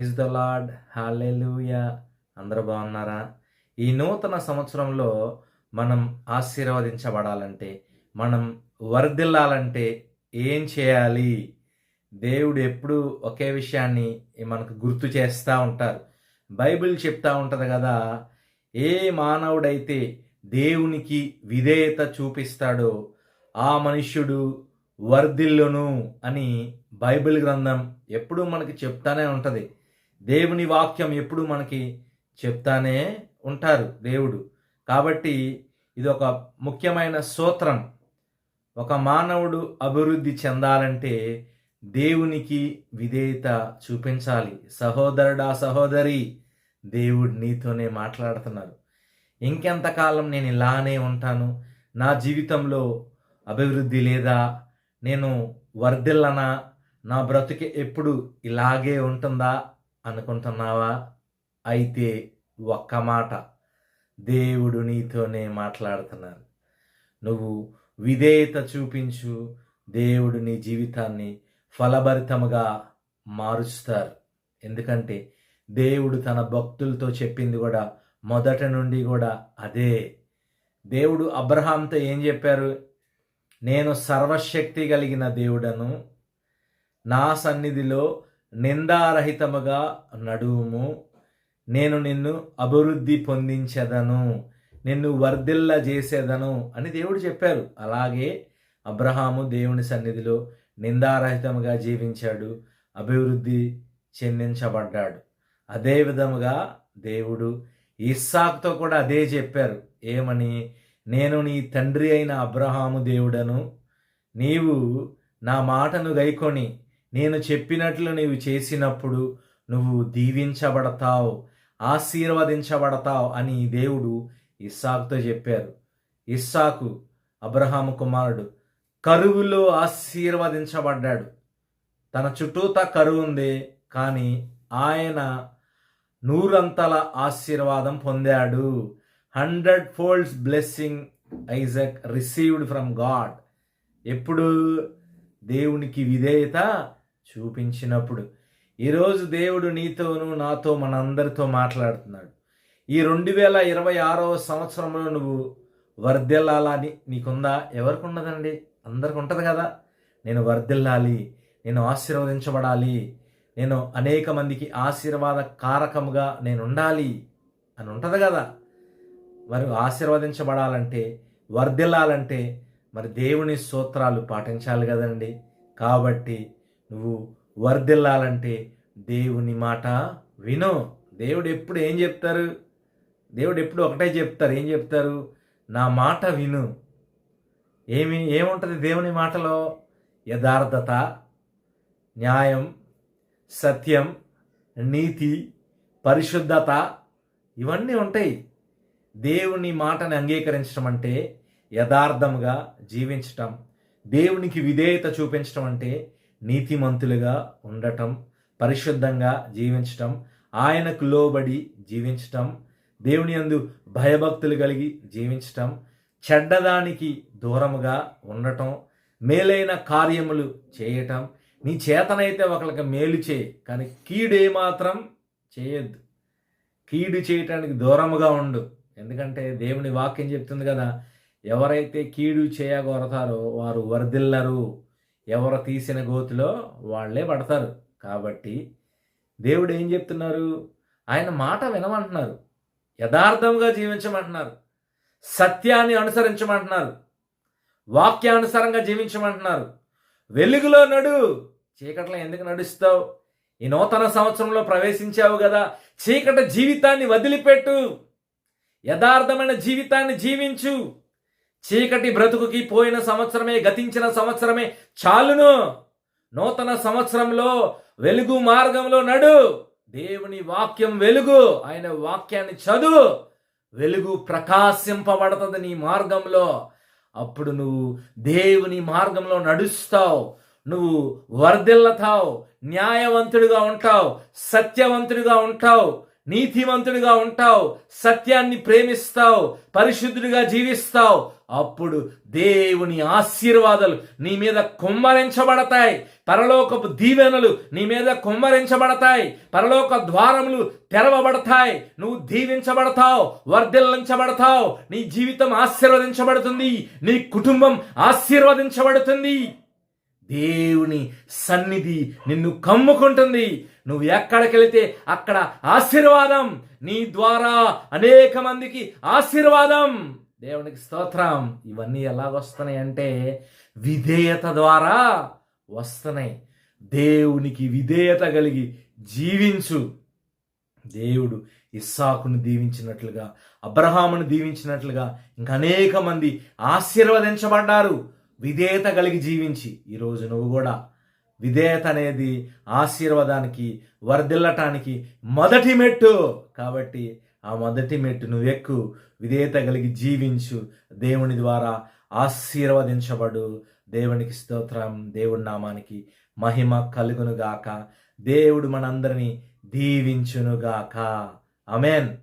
Is the lord hallelujah అందరూ బాగున్నారా? ఈ నూతన సంవత్సరంలో మనం ఆశీర్వదించబడాలంటే మనం వర్ధిల్లాలంటే ఏం చేయాలి? దేవుడు ఎప్పుడు ఒకే విషయాన్ని మనకు గుర్తు చేస్తూ ఉంటారు. బైబిల్ చెప్తా ఉంటుంది కదా ఏ మానవుడైతే దేవునికి విధేయత చూపిస్తాడో ఆ మనుష్యుడు వర్ధిల్లును అని బైబిల్ గ్రంథం ఎప్పుడూ మనకి చెప్తానే ఉంటుంది. దేవుని వాక్యం ఎప్పుడు మనకి చెప్తానే ఉంటారు దేవుడు. కాబట్టి ఇది ఒక ముఖ్యమైన సూత్రం. ఒక మానవుడు అభివృద్ధి చెందాలంటే దేవునికి విధేయత చూపించాలి. సహోదరుడా సహోదరి దేవుడు నీతోనే మాట్లాడుతున్నారు. ఇంకెంతకాలం నేను ఇలానే ఉంటాను? నా జీవితంలో అభివృద్ధి లేదా? నేను వర్ధిల్లనా? నా బ్రతుకి ఎప్పుడు ఇలాగే ఉంటుందా? అనుకుంటున్నావా? అయితే ఒక్క మాట. దేవుడు నీతోనే మాట్లాడుతున్నారు నువ్వు విధేయత చూపించు. దేవుడు నీ జీవితాన్ని ఫలభరితముగా మారుస్తారు. ఎందుకంటే దేవుడు తన భక్తులతో చెప్పింది కూడా మొదట నుండి కూడా అదే. దేవుడు అబ్రహాంతో ఏం చెప్పారు? నేను సర్వశక్తి కలిగిన దేవుడను. నా సన్నిధిలో నిందారహితముగా నడువుము. నేను నిన్ను అభివృద్ధి పొందించదను. నిన్ను వర్ధిల్ల చేసేదను అని దేవుడు చెప్పారు. అలాగే అబ్రహాము దేవుని సన్నిధిలో నిందారహితముగా జీవించాడు. అభివృద్ధి చెందించబడ్డాడు. అదే విధముగా దేవుడు ఇస్సాక్తో కూడా అదే చెప్పారు. ఏమని? నేను నీ తండ్రి అయిన అబ్రహాము దేవుడను నీవు నా మాటను గైకొని నేను చెప్పినట్లు నీవు చేసినప్పుడు నువ్వు దీవించబడతావు ఆశీర్వదించబడతావు అని దేవుడు ఇస్సాకుతో చెప్పారు. ఇస్సాకు అబ్రహాము కుమారుడు కరువులో ఆశీర్వదించబడ్డాడు. తన చుట్టూతా కరువు ఉంది కానీ ఆయన నూరంతల ఆశీర్వాదం పొందాడు. Hundred folds blessing Isaac received from God. ఎప్పుడు దేవునికి విధేయత చూపించినప్పుడు ఈరోజు దేవుడు నీతోనూ నాతో మనందరితో మాట్లాడుతున్నాడు. ఈ రెండు వేల ఇరవై ఆరవ సంవత్సరంలో నువ్వు వర్ధిల్లాలని నీకుందా? ఎవరికి ఉండదండి అందరికి ఉంటుంది కదా. నేను వర్ధిల్లాలి నేను ఆశీర్వదించబడాలి నేను అనేక మందికి ఆశీర్వాద కారకముగా నేను ఉండాలి అని ఉంటుంది కదా. మరి ఆశీర్వదించబడాలంటే వర్ధిల్లాలంటే మరి దేవుని సూత్రాలు పాటించాలి కదండి. కాబట్టి నువ్వు వర్ధిల్లాలంటే దేవుని మాట విను. దేవుడు ఎప్పుడు ఏం చెప్తారు? దేవుడు ఎప్పుడు ఒకటే చెప్తారు. ఏం చెప్తారు? నా మాట విను. ఏమి ఏముంటుంది దేవుని మాటలో? యథార్థత న్యాయం సత్యం నీతి పరిశుద్ధత ఇవన్నీ ఉంటాయి. దేవుని మాటని అంగీకరించడం అంటే యథార్థముగా జీవించటం. దేవునికి విధేయత చూపించడం అంటే నీతిమంతులుగా ఉండటం పరిశుద్ధంగా జీవించటం ఆయనకు లోబడి జీవించటం దేవుని అందు భయభక్తులు కలిగి జీవించటం చెడ్డదానికి దూరముగా ఉండటం మేలైన కార్యములు చేయటం నీ చేతనైతే ఒకరికి మేలు చేయి కానీ కీడు ఏమాత్రం చేయొద్దు. కీడు చేయటానికి దూరముగా ఉండు. ఎందుకంటే దేవుని వాక్యం చెప్తుంది కదా ఎవరైతే కీడు చేయగోరతారో వారు వర్ధిల్లరు. ఎవరు తీసిన గోతిలో వాళ్ళే పడతారు. కాబట్టి దేవుడు ఏం చెప్తున్నారు? ఆయన మాట వినమంటున్నారు. యథార్థంగా జీవించమంటున్నారు. సత్యాన్ని అనుసరించమంటున్నారు. వాక్యానుసారంగా జీవించమంటున్నారు. వెలుగులో నడు చీకట్లో ఎందుకు నడుస్తావు? ఈ నూతన సంవత్సరంలో ప్రవేశించావు కదా చీకటి జీవితాన్ని వదిలిపెట్టు. యథార్థమైన జీవితాన్ని జీవించు. చీకటి బ్రతుకుకి పోయిన సంవత్సరమే గతించిన సంవత్సరమే చాలును. నూతన సంవత్సరంలో వెలుగు మార్గంలో నడు. దేవుని వాక్యం వెలుగు. ఆయన వాక్యాన్ని చదువు. వెలుగు ప్రకాశింపబడుతుంది నీ మార్గంలో. అప్పుడు నువ్వు దేవుని మార్గంలో నడుస్తావు. నువ్వు వర్ధిల్లతావు. న్యాయవంతుడిగా ఉంటావు. సత్యవంతుడిగా ఉంటావు. నీతివంతుడిగా ఉంటావు. సత్యాన్ని ప్రేమిస్తావు. పరిశుద్ధుడిగా జీవిస్తావు. అప్పుడు దేవుని ఆశీర్వాదాలు నీ మీద కుమ్మరించబడతాయి. పరలోకపు దీవెనలు నీ మీద కుమ్మరించబడతాయి. పరలోక ద్వారములు తెరవబడతాయి. నువ్వు దీవించబడతావు వర్ధిల్లించబడతావు నీ జీవితం ఆశీర్వదించబడుతుంది నీ కుటుంబం ఆశీర్వదించబడుతుంది. దేవుని సన్నిధి నిన్ను కమ్ముకుంటుంది. నువ్వు ఎక్కడికి వెళితే అక్కడ ఆశీర్వాదం నీ ద్వారా అనేక మందికి ఆశీర్వాదం. దేవునికి స్తోత్రం. ఇవన్నీ ఎలాగొస్తున్నాయి అంటే విధేయత ద్వారా వస్తున్నాయి. దేవునికి విధేయత కలిగి జీవించు. దేవుడు ఇస్సాకును దీవించినట్లుగా అబ్రహామును దీవించినట్లుగా ఇంకా అనేక మంది ఆశీర్వదించబడ్డారు. విధేయత కలిగి జీవించి. ఈరోజు నువ్వు కూడా విధేయత అనేది ఆశీర్వాదానికి వర్ధిల్లటానికి మొదటి మెట్టు. కాబట్టి ఆ మొదటి మెట్టు నువ్వు ఎక్కు విధేయత కలిగి జీవించు. దేవుని ద్వారా ఆశీర్వదించబడు. దేవునికి స్తోత్రం దేవుడి నామానికి మహిమ కలుగునుగాక. దేవుడు మనందరినీ దీవించునుగాక. అమెన్